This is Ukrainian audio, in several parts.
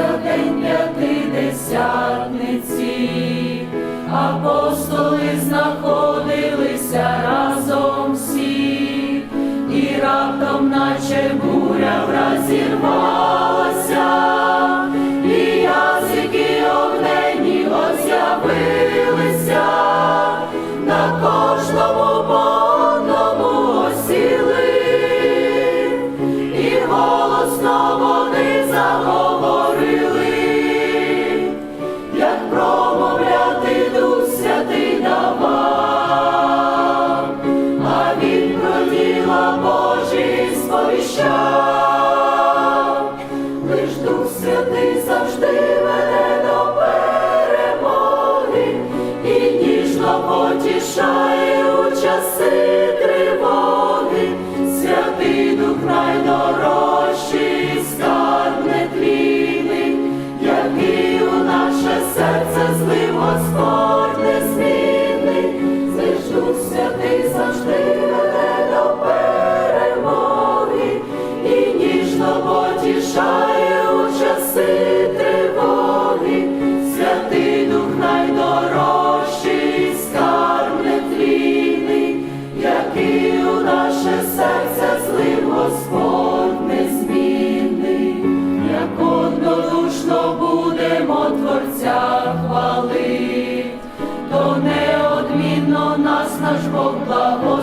відбувся день п'ятидесятниці, апостоли знаходилися разом всі, і раптом, наче буря, розірвала. show. Господь незмінний, як однодушно будемо Творця хвалить, то неодмінно нас наш Бог благо.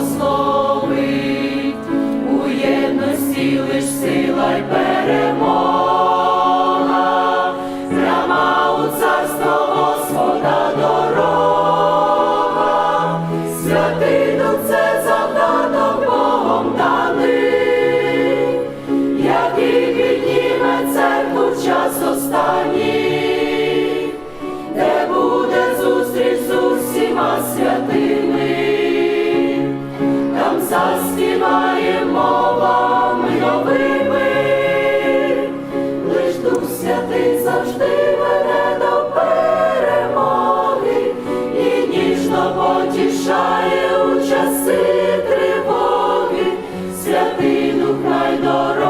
хай дорога.